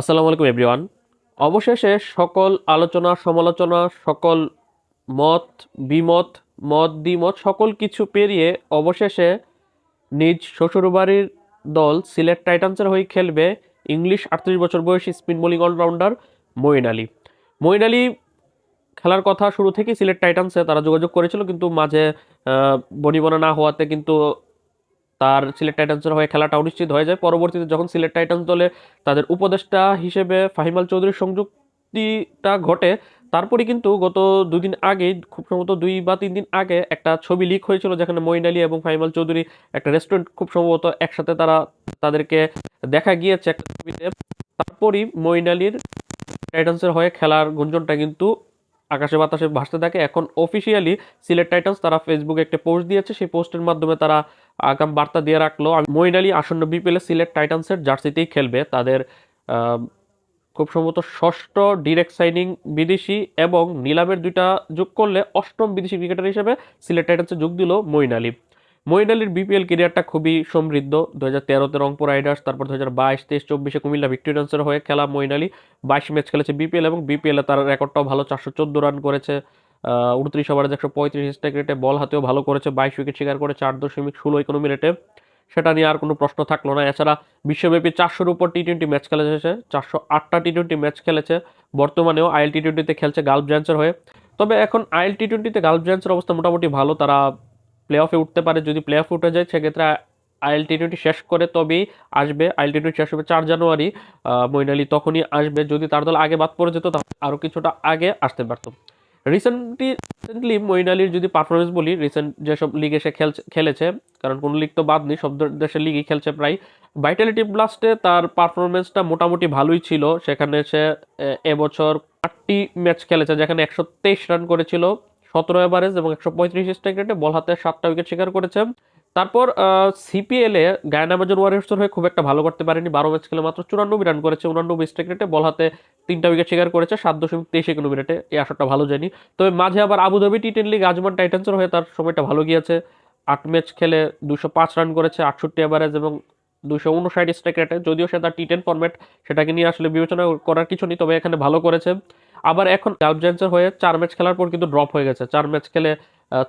আসসালামু আলাইকুম এভরিওয়ান অবশেষে সকল আলোচনা, সমালোচনা, সকল মত, বিমত, মত, দ্বিমত, সকল কিছু পেরিয়ে অবশেষে নিজ শ্বশুরবাড়ির দল সিলেট টাইটান্সের হয়ে খেলবে ইংলিশ আটত্রিশ বছর বয়সী spin bowling allrounder Moeen Ali. Moeen Ali খেলার কথা শুরু থেকেই সিলেট টাইটান্সে তারা যোগাযোগ করেছিল, কিন্তু মাঝে বনিবনা না হওয়াতে কিন্তু তার সিলেট টাইটান্সের হয়ে খেলাটা অনিশ্চিত হয়ে যায়। পরবর্তীতে যখন সিলেট টাইটান্স দলে তাদের উপদেষ্টা হিসেবে ফাহিমাল চৌধুরীর সংযুক্তিটা ঘটে তারপরে কিন্তু গত দুদিন আগে, খুব সম্ভবত দুই বা তিন দিন আগে একটা ছবি লিক হয়েছিল যেখানে মঈন আলী এবং ফাহিমাল চৌধুরী একটা রেস্টুরেন্ট খুব সম্ভবত একসাথে তারা তাদেরকে দেখা গিয়েছে একটা ছবিতে। তারপরই মঈন আলীর টাইটান্সের হয়ে খেলার গুঞ্জনটা কিন্তু আকাশে বাতাসে ভাসতে থাকে। এখন অফিসিয়ালি সিলেট টাইটান্স তারা ফেসবুকে একটা পোস্ট দিয়েছে। সেই পোস্টের মাধ্যমে তারা আগাম বার্তা দিয়ে রাখল। মইন আলী আসন্ন বিপিএলে সিলেট টাইটান্সের জার্সিতেই খেলবে। তাদের খুব সম্ভবত ষষ্ঠ ডিরেক্ট সাইনিং বিদেশি এবং নিলামের দুইটা যোগ করলে অষ্টম বিদেশি ক্রিকেটার হিসেবে সিলেট টাইটান্সে যোগ দিল মইন আলী মঈন আলীর বিপিএল ক্যারিয়ারটা খুবই সমৃদ্ধ। দু হাজার তেরোতে রংপুর রাইডার্স তারপর দু হাজার বাইশ, তেইশ, চব্বিশে কুমিল্লা ভিক্টোরিয়ান্সের হয়ে খেলা মঈন আলী। বাইশ ম্যাচ খেলেছে বিপিএল এবং বিপিএলে তার রেকর্ডটাও ভালো, চারশো চোদ্দ রান করেছে। উনত্রিশ ওভারে একশো পঁয়ত্রিশ স্ট্রাইক রেটে বল হাতেও ভালো করেছে। বাইশ উইকেট শিকার করে চার দশমিক ষোলো ইকোনমি রেটে সেটা নিয়ে আর কোনো প্রশ্ন থাকল না। এছাড়া বিশ্বব্যাপী চারশোর উপর টি টোয়েন্টি ম্যাচ খেলেছে, চারশো আটটা টি টোয়েন্টি ম্যাচ খেলেছে। বর্তমানেও আইএল টি টোয়েন্টিতে খেলছে গালফ জায়ান্টসের হয়ে। তবে এখন আইএল টি টোয়েন্টিতে গালফ জায়ান্টসের অবস্থা মোটামুটি ভালো। তারা প্লে অফে উঠতে পারে, যদি প্লে অফে উঠে যায়, সেক্ষেত্রে আইএল টি টোয়েন্টি শেষ করে তবেই আসবে। আইএল টি টোয়েন্টি শেষ হবে চার জানুয়ারি। আলী তখনই আসবে। যদি তার দল আগে বাদ পড়ে যেত, তাহলে আরও কিছুটা আগে আসতে পারতো। রিসেন্টলি রিসেন্টলি আলীর যদি পারফরমেন্স বলি রিসেন্ট যেসব লিগে সে খেলছে খেলেছে, কারণ কোনো লিগ তো বাদ নেই, সব দেশের লিগই খেলছে প্রায়। ভাইটালিটি ব্লাস্টে তার পারফরমেন্সটা মোটামুটি ভালোই ছিল। সেখানে সে এবছর আটটি ম্যাচ খেলেছে, যেখানে একশো তেইশ রান করেছিল। সতেরো এভারেজ এবং একশো পঁয়ত্রিশ স্ট্রাইক রেটে বল হাতে সাতটা উইকেট শিকার করেছে। তারপর সিপিএল গায়ানা আমাজন ওয়ারিয়র্সের হয়ে খুব একটা ভালো করতে পারেনি। বারো ম্যাচ খেলে মাত্র চুরানব্বই রান করেছে, উনানব্বই স্ট্রাইক রেটে বল হাতে তিনটা উইকেট শিকার করেছে, সাত দশমিক তেইশ ইকোনমি রেটে এই আসরটা ভালো যায়নি। তবে মাঝে আবার Abu Dhabi T ten league Ajman টাইটান্সের হয়ে তার সময়টা ভালো গিয়েছে। আট ম্যাচ খেলে দুশো পাঁচ রান করেছে, আটষট্টি এভারেজ এবং দুশো উনষাট স্ট্রাইক রেটে যদিও সে তার টি টেন ফর্ম্যাট সেটাকে নিয়ে আসলে বিবেচনা করার কিছু নেই, তবে এখানে ভালো করেছে। আবার এখন জায়ান্টসের হয়ে চার ম্যাচ খেলার পর কিন্তু ড্রপ হয়ে গেছে। চার ম্যাচ খেলে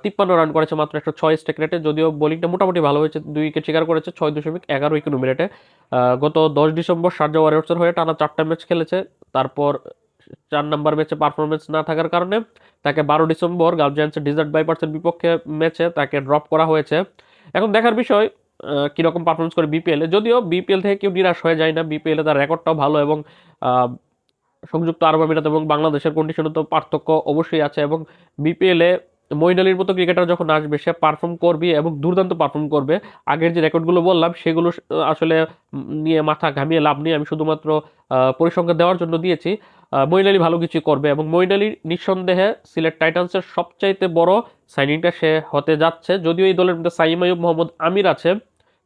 তিপ্পান্ন রান করেছে মাত্র একশো ছয় স্ট্রাইক রেটে যদিও বোলিংটা মোটামুটি ভালো হয়েছে, দুই উইকেট শিকার করেছে, ছয় দশমিক এগারো ইকোনমি রেটে গত দশ ডিসেম্বর শারজা ওয়ারিয়র্সের হয়ে টানা চারটা ম্যাচ খেলেছে। তারপর চার নাম্বার ম্যাচে পারফরমেন্স না থাকার কারণে তাকে বারো ডিসেম্বর গালফ জায়ান্টসের ডিজার্ট বাইপার্সের বিপক্ষে ম্যাচে তাকে ড্রপ করা হয়েছে। এখন দেখার বিষয় কীরকম পারফরমেন্স করে বিপিএলে যদিও বিপিএল থেকে কেউ নিরাশ হয়ে যায় না। বিপিএল তার রেকর্ডটাও ভালো এবং সংযুক্ত আরব আমিরাত এবং বাংলাদেশের কন্ডিশনে তো পার্থক্য অবশ্যই আছে এবং বিপিএল এ মঈন আলীর মতো ক্রিকেটার যখন আসবে সে পারফর্ম করবে এবং দুর্দান্ত পারফর্ম করবে। আগের যে রেকর্ডগুলো বললাম সেগুলো আসলে নিয়ে মাথা ঘামিয়ে লাভ নেই। আমি শুধুমাত্র আহ, পরিসংখ্যান দেওয়ার জন্য দিয়েছি। মঈন আলী ভালো কিছু করবে এবং মঈন আলী নিঃসন্দেহে সিলেট টাইটান্সের সবচাইতে বড় সাইনিংটা সে হতে যাচ্ছে। যদিও এই দলের মধ্যে সাইম আয়ুব মোহাম্মদ আমির আছে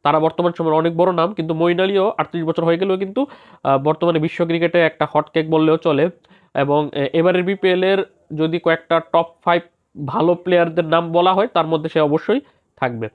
তারা বর্তমান সময়ের অনেক বড় নাম, কিন্তু মইন আলীও আটত্রিশ বছর হয়ে গেলেও কিন্তু বর্তমানে বিশ্ব ক্রিকেটে একটা হটকেক বললেও চলে। এবং এবারের বিপিএলের যদি কয়েকটা টপ ফাইভ ভালো প্লেয়ারদের নাম বলা হয়, তার মধ্যে সে অবশ্যই থাকবে।